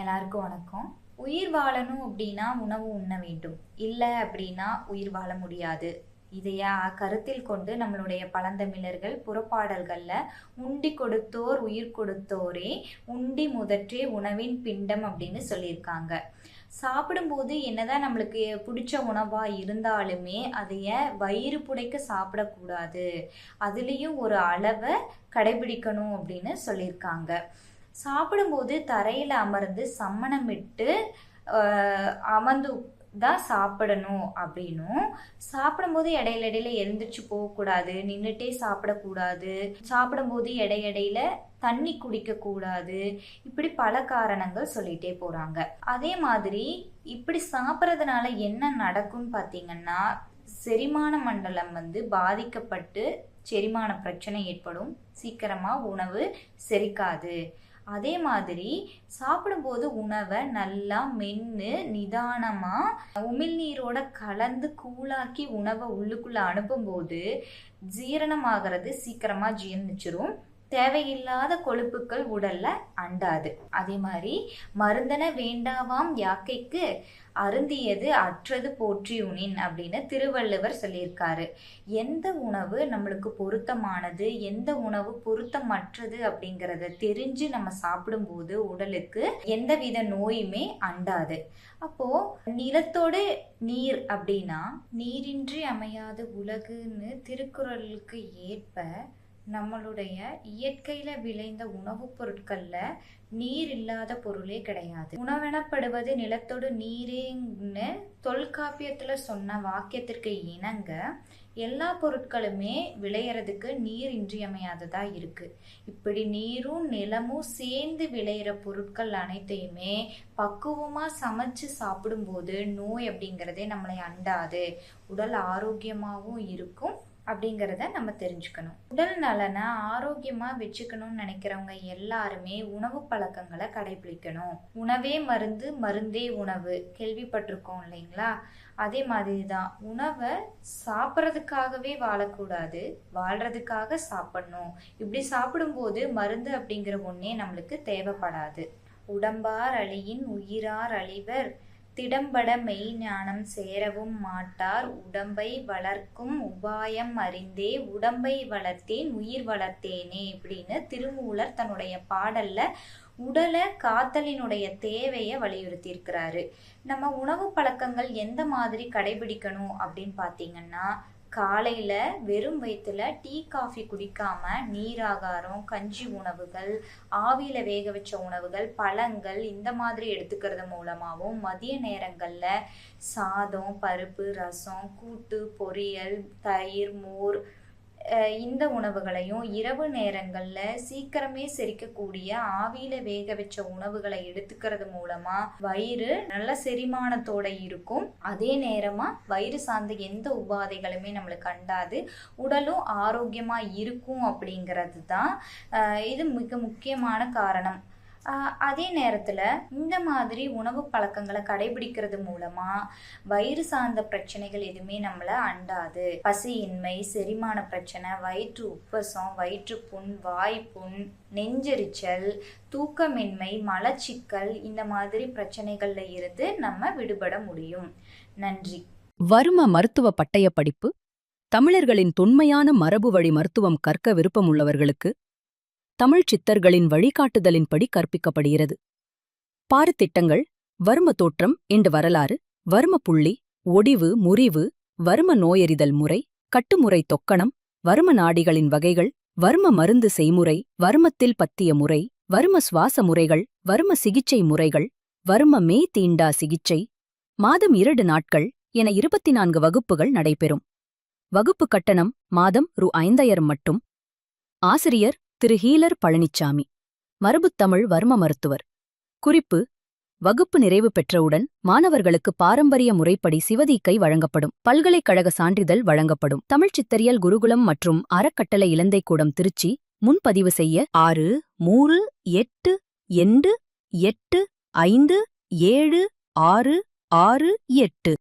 எல்லாருக்கும் வணக்கம். உயிர் வாழணும் அப்படின்னா உணவு உண்ண வேண்டும். இல்லை அப்படின்னா உயிர் வாழ முடியாது. இதைய கருத்தில் கொண்டு நம்மளுடைய பழந்தமிழர்கள் புறப்பாடல்களில் உண்டி கொடுத்தோர் உயிர் கொடுத்தோரே உண்டி முதற்றே உணவின் பிண்டம் அப்படின்னு சொல்லியிருக்காங்க. சாப்பிடும்போது என்னதான் நம்மளுக்கு பிடிச்ச உணவாக இருந்தாலுமே அதைய வயிறு புடைக்க சாப்பிடக்கூடாது. அதுலேயும் ஒரு அளவை கடைபிடிக்கணும் அப்படின்னு சொல்லியிருக்காங்க. சாப்பிடும்போது தரையில் அமர்ந்து சம்மணமிட்டு அமர்ந்து தான் சாப்பிடணும் அப்படின்னும். சாப்பிடும்போது இடையில இடையில எழுந்திரிச்சு போகக்கூடாது நின்றுட்டே சாப்பிடக்கூடாது. சாப்பிடும்போது இடையிடையில தண்ணி குடிக்க கூடாது இப்படி பல காரணங்கள் சொல்லிட்டே போறாங்க. அதே மாதிரி இப்படி சாப்பிட்றதுனால என்ன நடக்கும்னு பார்த்தீங்கன்னா செரிமான மண்டலம் வந்து பாதிக்கப்பட்டு செரிமான பிரச்சனை ஏற்படும். சீக்கிரமா உணவு செரிக்காது. அதே மாதிரி சாப்பிடும்போது உணவை நல்லா மென்று நிதானமாக உமிழ்நீரோட கலந்து கூழாக்கி உணவை உள்ளுக்குள்ளே அனுப்பும்போது ஜீரணமாகிறது சீக்கிரமாக ஜீர்ணிச்சிரும். தேவையில்லாத கொழுப்புக்கள் உடல்ல அண்டாது. அதே மாதிரி மருந்தன வேண்டாவாம் யாக்கைக்கு அருந்தியது அற்றது போற்றி உணின் அப்படின்னு திருவள்ளுவர் சொல்லியிருக்காரு. எந்த உணவு நம்மளுக்கு பொருத்தமானது எந்த உணவு பொருத்தமற்றது அப்படிங்கிறத தெரிஞ்சு நம்ம சாப்பிடும்போது உடலுக்கு எந்தவித நோயுமே அண்டாது. அப்போ நிலத்தோடு நீர் அப்படின்னா நீரின்றி அமையாத உலகுன்னு திருக்குறளுக்கு ஏற்ப நம்மளுடைய இயற்கையில விளைந்த உணவுப் பொருட்கள்ல நீர் இல்லாத பொருளே கிடையாது. உணவெனப்படுவது நிலத்தோடு நீரேன்னு தொல்காப்பியத்துல சொன்ன வாக்கியத்திற்கு இணங்க எல்லா பொருட்களுமே விளையறதுக்கு நீர் இன்றியமையாததா இருக்கு. இப்படி நீரும் நிலமும் சேர்ந்து விளையிற பொருட்கள் அனைத்தையுமே பக்குவமா சமைச்சு சாப்பிடும்போது நோய் அப்படிங்கிறதே நம்மளை அண்டாது. உடல் ஆரோக்கியமாகவும் இருக்கும். அப்படிங்கிறத நம்ம தெரிஞ்சுக்கணும். உடல் நலனை ஆரோக்கியமாக வச்சுக்கணும்னு நினைக்கிறவங்க எல்லாருமே உணவு பழக்கங்களை கடைபிடிக்கணும். உணவே மருந்து மருந்தே உணவு. கேள்விப்பட்டிருக்கோம் இல்லைங்களா? அதே மாதிரி தான் உணவை சாப்பிட்றதுக்காகவே வாழக்கூடாது வாழ்கிறதுக்காக சாப்பிடணும். இப்படி சாப்பிடும்போது மருந்து அப்படிங்கிற ஒன்றே நம்மளுக்கு தேவைப்படாது. உடம்பார் அழியின் உயிரார் அழிவர். திடம்பட மெய்ஞானம் சேரவும் மாட்டார். உடம்பை வளர்க்கும் உபாயம் அறிந்தே உடம்பை வளர்த்தேன் உயிர் வளர்த்தேனே அப்படின்னு திருமூலர் தன்னுடைய பாடல்ல உடலை காத்தலினுடைய தேவையை வலியுறுத்தியிருக்கிறாரு. நம்ம உணவு பழக்கங்கள் எந்த மாதிரி கடைபிடிக்கணும் அப்படின்னு பார்த்தீங்கன்னா காலையில் வெறும் வயிற்றுல டீ காஃபி குடிக்காம நீராகாரம் கஞ்சி உணவுகள் ஆவியில் வேக வச்ச உணவுகள் பழங்கள் இந்த மாதிரி எடுத்துக்கிறது மூலமாகவும் மதிய நேரங்களில் சாதம் பருப்பு ரசம் கூட்டு பொரியல் தயிர் மோர் இந்த உணவுகளையும் இரவு நேரங்களில் சீக்கிரமே செரிக்கக்கூடிய ஆவியில் வேக வச்ச உணவுகளை எடுத்துக்கிறது மூலமாக வயிறு நல்ல செரிமானத்தோட இருக்கும். அதே நேரமாக வயிறு சார்ந்த எந்த உபாதைகளுமே நம்மளுக்கு அண்டாது. உடலும் ஆரோக்கியமாக இருக்கும் அப்படிங்கிறது தான் இது மிக முக்கியமான காரணம். அதே நேரத்தில் இந்த மாதிரி உணவு பழக்கங்களை கடைபிடிக்கிறது மூலமா வயிறு சார்ந்த பிரச்சனைகள் எதுவுமே நம்மளை அண்டாது. பசியின்மை செரிமான பிரச்சனை வயிற்று உப்பசம் வயிற்று புண் வாய்ப்புண் நெஞ்செரிச்சல் தூக்கமின்மை மலச்சிக்கல் இந்த மாதிரி பிரச்சனைகள்ல இருந்து நம்ம விடுபட முடியும். நன்றி. வரும மருத்துவ பட்டய படிப்பு தமிழர்களின் தொன்மையான மரபு வழி மருத்துவம் கற்க விருப்பமுள்ளவர்களுக்கு தமிழ் சித்தர்களின் வழிகாட்டுதலின்படி கற்பிக்கப்படுகிறது. பாரத்திட்டங்கள் வர்ம தோற்றம் என்ற வரலாறு வர்ம புள்ளி ஒடிவு முறிவு வர்ம நோயறிதல் முறை கட்டுமுறை தொக்கணம் வர்ம நாடிகளின் வகைகள் வர்ம மருந்து செய்முறை வர்மத்தில் பத்திய முறை வர்ம சுவாச முறைகள் வர்ம சிகிச்சை முறைகள் வர்ம மே தீண்டா சிகிச்சை மாதம் இரண்டு நாட்கள் என இருபத்தி நான்கு வகுப்புகள் நடைபெறும். வகுப்பு கட்டணம் மாதம் ரூ ஐந்தாயிரம் மட்டும். ஆசிரியர் திரு ஹீலர் பழனிச்சாமி. மரபுத்தமிழ் வர்ம மருத்துவர். குறிப்பு வகுப்பு நிறைவு பெற்றவுடன் மாணவர்களுக்கு பாரம்பரிய முறைப்படி சிவதீக்கை வழங்கப்படும். பல்கலைக்கழக சான்றிதழ் வழங்கப்படும். தமிழ் சித்தரியல் குருகுலம் மற்றும் அறக்கட்டளை இலந்தைக்கூடம் திருச்சி முன்பதிவு செய்ய ஆறு மூன்று எட்டு எண்டு எட்டு ஐந்து ஏழு ஆறு ஆறு எட்டு.